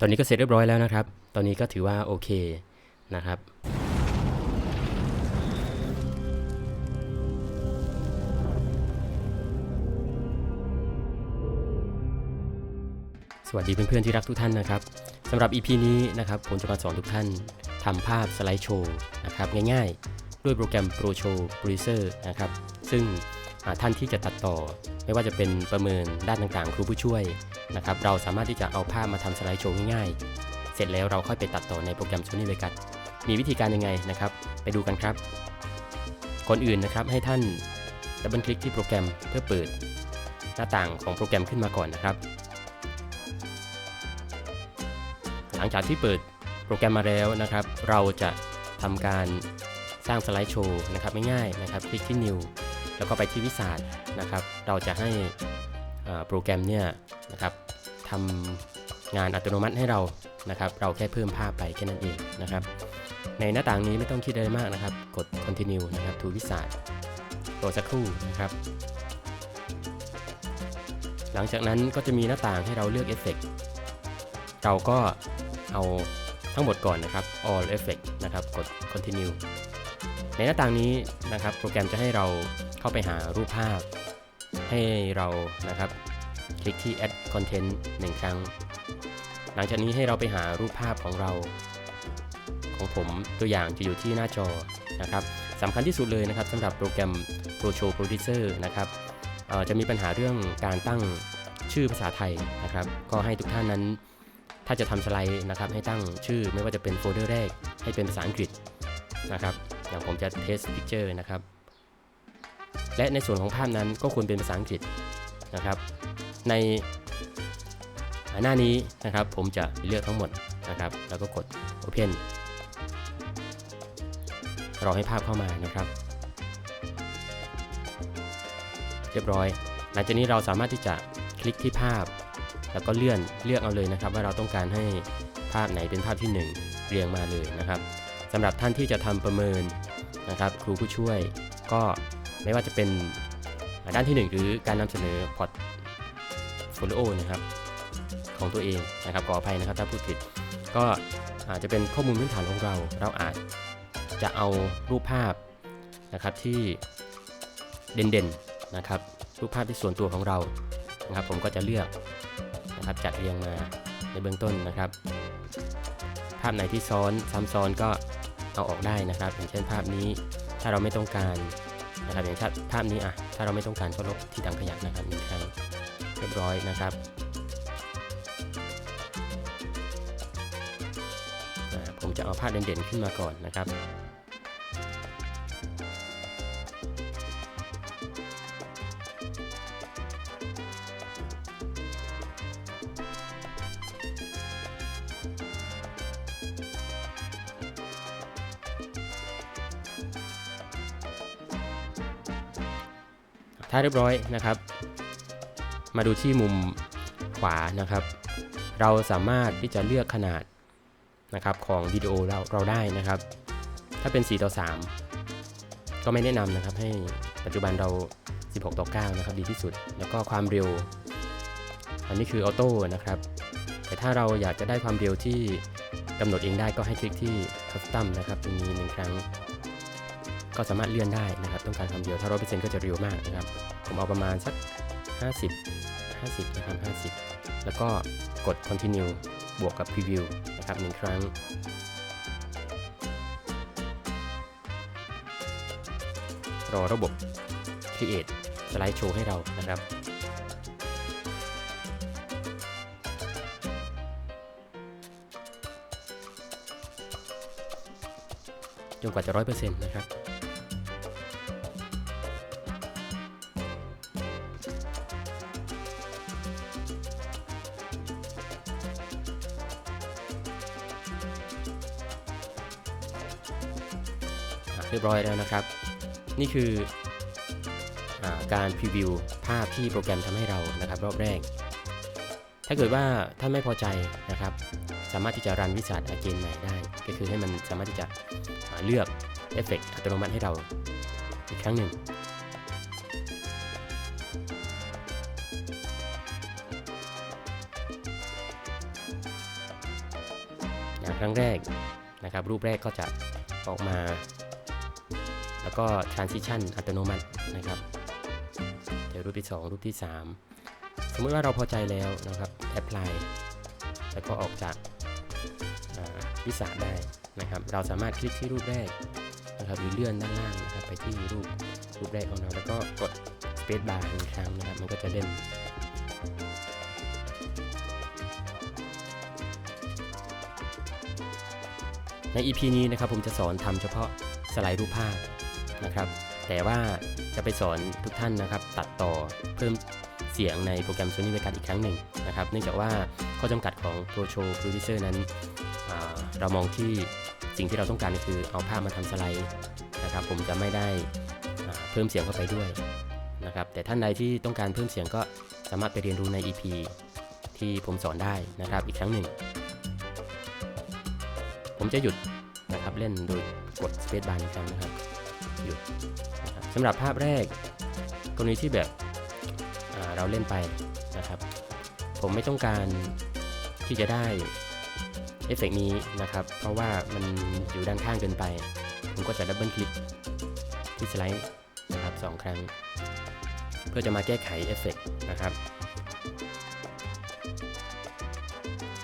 ตอนนี้ก็เสร็จเรียบร้อยแล้วนะครับ ตอนนี้ก็ถือว่าโอเคนะครับสวัสดีเพื่อนๆที่รักทุกท่านนะครับสำหรับ EP นี้นะครับผมจะมาสอนทุกท่านทำภาพสไลด์โชว์นะครับง่ายๆ ด้วยโปรแกรม Pro Show Producer นะครับซึ่ง ท่านที่จะตัดต่อ ไม่ว่าจะเป็นประเมินด้านต่างๆ ครูผู้ช่วยนะครับเราสามารถที่จะเอาภาพมาทำสไลด์โชว์ง่ายๆ เสร็จแล้วเราค่อยไปตัดต่อในโปรแกรม Sony Vegas มีวิธีการยังไงนะครับ ไปดูกันครับก่อนอื่นนะครับให้ท่านดับเบิลคลิกที่โปรแกรมเพื่อเปิด หน้าต่างของโปรแกรมขึ้นมาก่อนนะครับ หลังจากที่เปิดโปรแกรมมาแล้วนะครับ เราจะทำการสร้างสไลด์โชว์นะครับง่ายๆนะครับ คลิกที่ New แล้วก็ไปที่วิสาดนะครับ เราจะให้โปรแกรมเนี่ยนะครับทำงานอัตโนมัติให้เรานะครับ เราแค่เพิ่มภาพไปแค่นั้นเองนะครับ ในหน้าต่างนี้ไม่ต้องคิดอะไรมากนะครับ กด continue นะครับ to วิสาดรอสักครู่นะครับ หลังจากนั้นก็จะมีหน้าต่างให้เราเลือกเอฟเฟกเราก็เอาทั้งหมดก่อนนะครับ all effect นะครับ กด continue ในหน้าต่างนี้นะครับ โปรแกรมจะให้เรา เข้าไปหารูปภาพ ให้เรานะครับคลิกที่ add content หนึ่งครั้ง หลังจากนี้ให้เราไปหารูปภาพของเรา ของผมตัวอย่างจะอยู่ที่หน้าจอนะครับสำคัญที่สุดเลยนะครับสำหรับโปรแกรม Pro Show Producer นะครับจะมีปัญหาเรื่องการตั้งชื่อภาษาไทยนะครับ ก็ให้ทุกท่านนั้น ถ้าจะทำสไลด์นะครับ ให้ตั้งชื่อไม่ว่าจะเป็นโฟลเดอร์แรกให้เป็นภาษาอังกฤษนะครับอย่างผมจะ test picture นะครับ และในส่วนของภาพนั้นก็ควรเป็นภาษาอังกฤษนะครับ ในหน้านี้นะครับผมจะเลือกทั้งหมดนะครับ แล้วก็กด Open รอให้ภาพเข้ามานะครับ เรียบร้อย หลังจากนี้เราสามารถที่จะคลิกที่ภาพ แล้วก็เลื่อนเลือกเอาเลยนะครับ ว่าเราต้องการให้ภาพไหนเป็นภาพที่ 1 เรียงมาเลยนะครับสำหรับท่านที่จะทำประเมินนะครับ ครูผู้ช่วยก็ ไม่ว่าจะเป็นด้านที่ 1 หรือการนำเสนอพอร์ตโฟลิโอนะครับของตัวเองนะครับขออภัยนะครับถ้าพูดผิด ก็อาจจะเป็นข้อมูลพื้นฐานของเรา เราอาจจะเอารูปภาพนะครับที่เด่นๆนะครับรูปภาพที่ส่วนตัวของเรานะครับ ผมก็จะเลือกนะครับจัดเรียงมาในเบื้องต้นนะครับ ภาพไหนที่ซ้อนซ้ำซ้อนก็เอาออกได้นะครับอย่างเช่นภาพนี้ถ้าเราไม่ต้องการ นะครับอย่างช่นภาพนี้อะถ้าเราไม่ต้องการก็ลบที่ดังขยะนะครับหนึ่งครั้งเรียบร้อยนะครับผมจะเอาภาพเด่นๆขึ้นมาก่อนนะครับ ถ้าเรียบร้อยนะครับ มาดูที่มุมขวานะครับ เราสามารถที่จะเลือกขนาดนะครับของวิดีโอเราเราได้นะครับ ถ้าเป็น 4 ต่อ 3 ก็ไม่แนะนำนะครับ ให้ปัจจุบันเรา 16 ต่อ 9 นะครับดีที่สุด แล้วก็ความเร็ว อันนี้คือออโต้นะครับ แต่ถ้าเราอยากจะได้ความเร็วที่กำหนดเองได้ก็ให้คลิกที่ Custom นะครับตรงนี้หนึ่งครั้ง ก็สามารถเลื่อนได้นะครับ ต้องการความเร็วถ้า100%ก็จะเร็วมากนะครับ ผมเอาประมาณสัก 50 50นะครับ50 แล้วก็กด continue บวกกับ preview นะครับหนึ่งครั้ง รอระบบ create สไลด์โชว์ให้เรานะครับจนกว่าจะ100%นะครับ เรียบร้อยแล้วนะครับ นี่คืออการพรีวิวภาพที่โปรแกรมทำให้เรานะครับ รอบแรก ถ้าเกิดว่าท่านไม่พอใจนะครับ สามารถที่จะรันวิสัทอาเกนใหม่ได้ ก็คือให้มันสามารถที่จะเลือกเอฟเฟกต์อัตโนมัติให้เราอีกครั้งหนึ่งครั้งแรกนะครับรูปแรกก็จะออกมา แล้วก็ transition อัตโนมัตินะครับ เดี๋ยวรูปที่ 2 รูปที่ 3 สมมติว่าเราพอใจแล้วนะครับ apply แล้วก็ออกจากวิสาได้นะครับ เราสามารถคลิกที่รูปแรกนะครับหรือเลื่อนด้านล่างนะครับไปที่รูปรูปแรกของเราแล้วก็กด space bar หนึ่งครั้งนะครับ มันก็จะเล่นใน EP นี้นะครับผมจะสอนทำเฉพาะสไลด์รูปภาพ นะครับ แต่ว่าจะไปสอนทุกท่านนะครับ ตัดต่อเพิ่มเสียงในโปรแกรม Sony Vegas อีกครั้งหนึ่งนะครับ เนื่องจากว่าข้อจำกัดของ Pro Show Producer นั้น เรามองที่สิ่งที่เราต้องการก็คือเอาภาพมาทำสไลด์นะครับ ผมจะไม่ได้เพิ่มเสียงเข้าไปด้วยนะครับ แต่ท่านใดที่ต้องการเพิ่มเสียงก็สามารถไปเรียนรู้ใน EP ที่ผมสอนได้นะครับอีกครั้งหนึ่ง ผมจะหยุดนะครับเล่นโดยกด Space Bar อีกครั้งนะครับ หยุดนะครับสำหรับภาพแรกกรณีที่แบบเราเล่นไปนะครับ ผมไม่ต้องการที่จะได้เอฟเฟกต์นี้นะครับ เพราะว่ามันอยู่ด้านข้างเกินไป ผมก็จะดับเบิลคลิกที่สไลด์นะครับสองครั้ง เพื่อจะมาแก้ไขเอฟเฟกต์นะครับ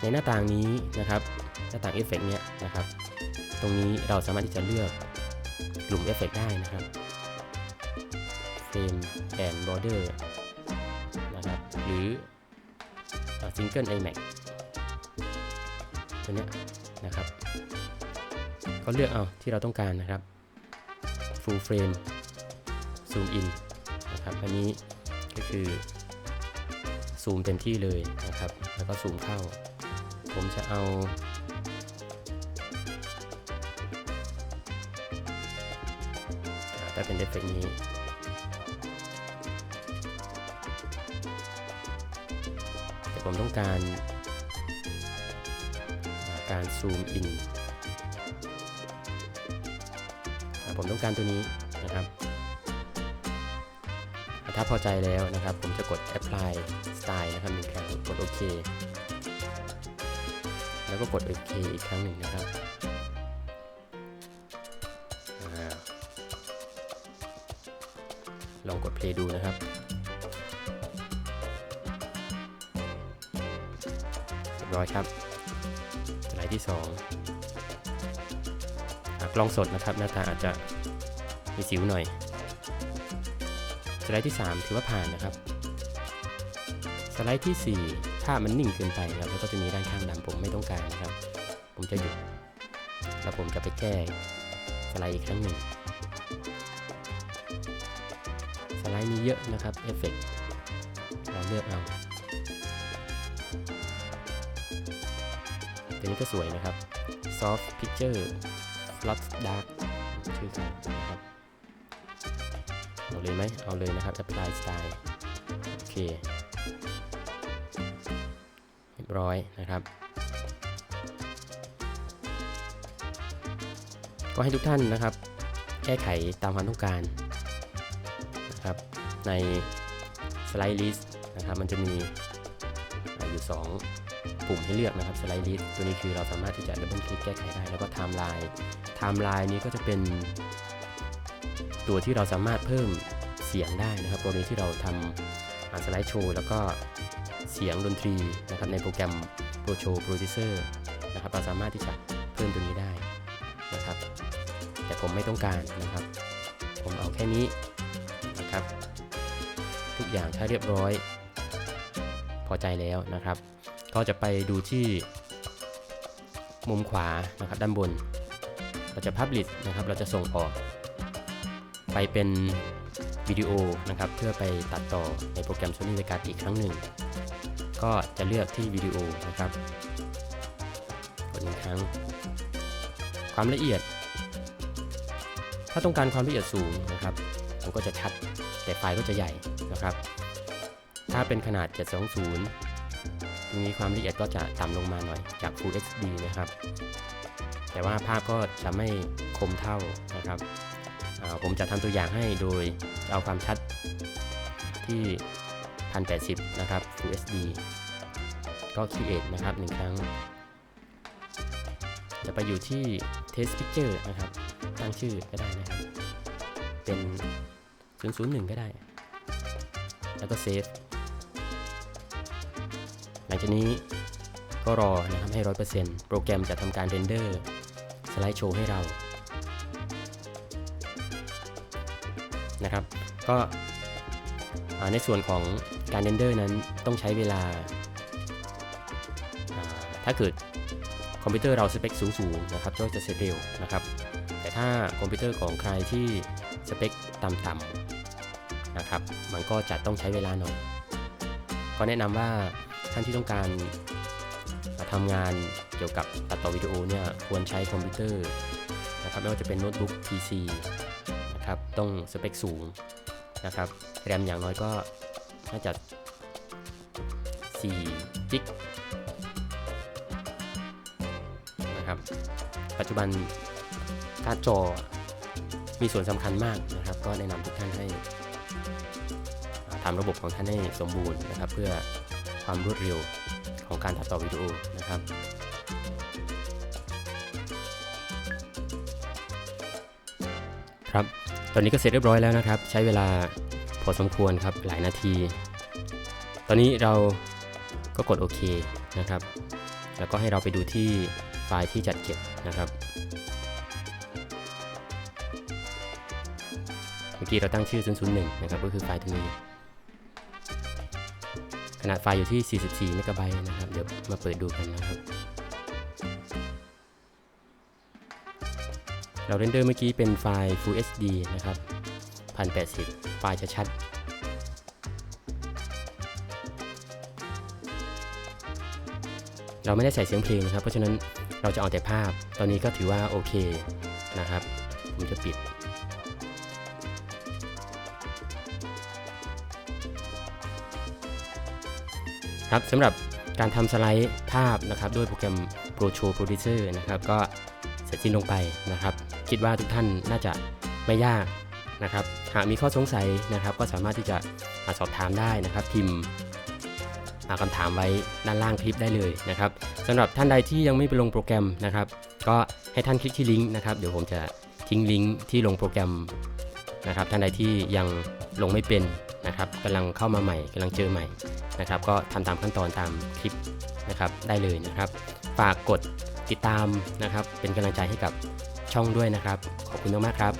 ในหน้าต่างนี้นะครับ หน้าต่างเอฟเฟกต์เนี้ยนะครับ ตรงนี้เราสามารถที่จะเลือก กลุ่มเอฟเฟกต์ได้นะครับ Frame and Border นะครับหรือ Single iMac ตัวเนี้ยนะครับ ก็เลือกเอาที่เราต้องการนะครับ Full Frame Zoom In นะครับอันนี้ก็คือซูมเต็มที่เลยนะครับ แล้วก็ซูมเข้า ผมจะเอา ถ้าเป็นเอฟเฟกต์นี้แต่ผมต้องการ การซูมอินผมต้องการตัวนี้นะครับ ถ้าพอใจแล้วนะครับ ผมจะกด apply style นะครับหนึ่งครั้งกดโอเคแล้วก็กดโอเคอีกครั้งหนึ่งนะครับ องกด play ดูนะครับ เรียบร้อยครับสไลด์ที่2อะกล้องสดนะครับ หน้าตาอาจจะมีสิวหน่อยสไลด์ที่ 3 ถือว่าผ่านนะครับ สไลด์ที่ 4 ภาพมันนิ่งเกินไปนะครับแล้วก็จะมีด้านข้างดำผมไม่ต้องการนะครับ ผมจะหยุด แล้วผมจะไปแก้สไลด์อีกครั้งหนึ่ง สไลด์มีเยอะนะครับเอฟเฟกต์เราเลือกเอาตัวนี้ก็สวยนะครับ soft picture flot dark ชื่อเขานะครับเอาเลยไหมเอาเลยนะครับ apply style โอเคเรียบร้อยนะครับก็ให้ทุกท่านนะครับ แก้ไขตามความต้องการ ในสไลด์ลิสต์นะครับมันจะมีอยู่ 2 ปุ่มให้เลือกนะครับสไลด์ลิสต์ตัวนี้คือเราสามารถที่จะดับเบิลคลิกแก้ไขได้ แล้วก็ไทม์ไลน์ไทม์ไลน์นี้ก็จะเป็น ตัวที่เราสามารถเพิ่มเสียงได้นะครับกรณีที่เราทำอ่าสไลด์โชว์แล้วก็เสียงดนตรีนะครับในโปรแกรม Pro Show Producer นะครับเราสามารถที่จะเพิ่มตัวนี้ได้นะครับ แต่ผมไม่ต้องการนะครับ ผมเอาแค่นี้นะครับ ทุกอย่างถ้าเรียบร้อย พอใจแล้วนะครับ ก็จะไปดูที่มุมขวานะครับด้านบน เราจะ Publish นะครับ เราจะส่งออก ไปเป็นวิดีโอนะครับ เพื่อไปตัดต่อในโปรแกรม Sony Vegas อีกครั้งหนึ่ง ก็จะเลือกที่วิดีโอนะครับกดหนึ่งครั้ง ความละเอียด ถ้าต้องการความละเอียดสูงนะครับ มันก็จะชัด แต่ไฟล์ก็จะใหญ่ นะครับ ถ้าเป็นขนาด 720 ตรงนี้ความละเอียดก็จะต่ำลงมาหน่อยจาก Full HD นะครับ แต่ว่าภาพก็จะไม่คมเท่านะครับ ผมจะทำตัวอย่างให้โดยเอาความชัดที่ 1080 นะครับ Full HD ก็ Create นะครับหนึ่งครั้ง จะไปอยู่ที่ test picture นะครับ ตั้งชื่อก็ได้นะครับ เป็น 001 ก็ได้ แล้วก็ save หลังจากนี้ก็รอนะครับให้ 100%โปรแกรมจะทำการเรนเดอร์สไลด์โชว์ให้เรานะครับก็ในส่วนของการเรนเดอร์นั้นต้องใช้เวลาอ่าถ้าเกิดคอมพิวเตอร์เราสเปคสูงๆนะครับก็จะเสร็จเร็วนะครับ แต่ถ้าคอมพิวเตอร์ของใครที่สเปคต่ำๆ นะครับ มันก็จะต้องใช้เวลาหน่อย ก็แนะนำว่าท่านที่ต้องการมาทำงานเกี่ยวกับตัดต่อวิดีโอเนี่ยควรใช้คอมพิวเตอร์นะครับไม่ว่าจะเป็นโน้ตบุ๊ก PC นะครับต้องสเปคสูงนะครับแรมอย่างน้อยก็น่าจะ4กิกนะครับปัจจุบันการ์ดจอมีส่วนสำคัญมากนะครับ ก็แนะนำทุกท่านให้ อ่าทำระบบของท่านให้สมบูรณ์นะครับ เพื่อความรวดเร็วของการตัดต่อวิดีโอนะครับครับตอนนี้ก็เสร็จเรียบร้อยแล้วนะครับ ใช้เวลาพอสมควรครับหลายนาที ตอนนี้เราก็กดโอเคนะครับ แล้วก็ให้เราไปดูที่ไฟล์ที่จัดเก็บนะครับเมื่อกี้เราตั้งชื่อ 001 นะครับ ก็คือไฟล์ตัวนี้ ขนาดไฟล์อยู่ที่ 44 เมกะไบต์นะครับ เดี๋ยวมาเปิดดูกันนะครับ เราเรนเดอร์เมื่อกี้เป็นไฟล์ Full HD นะครับ 1080 ไฟล์จะชัด เราไม่ได้ใส่เสียงเพลงนะครับ เพราะฉะนั้นเราจะเอาแต่ภาพ ตอนนี้ก็ถือว่าโอเคนะครับ ผมจะปิด ครับสำหรับการทำสไลด์ภาพนะครับด้วยโปรแกรม Pro Show Producer นะครับก็เสร็จสิ้นลงไปนะครับ คิดว่าทุกท่านน่าจะไม่ยากนะครับหากมีข้อสงสัยนะครับก็สามารถที่จะมาสอบถามได้นะครับพิมพ์คำถามไว้ด้านล่างคลิปได้เลยนะครับสำหรับท่านใดที่ยังไม่ไปลงโปรแกรมนะครับ ก็ให้ท่านคลิกที่ลิงก์นะครับเดี๋ยวผมจะทิ้งลิงก์ที่ลงโปรแกรม นะครับท่านใดที่ยังลงไม่เป็นนะครับกำลังเข้ามาใหม่กำลังเจอใหม่นะครับ ก็ทำตามขั้นตอนตามคลิปนะครับได้เลยนะครับ ฝากกดติดตามนะครับ เป็นกำลังใจให้กับช่องด้วยนะครับ ขอบคุณมากๆครับ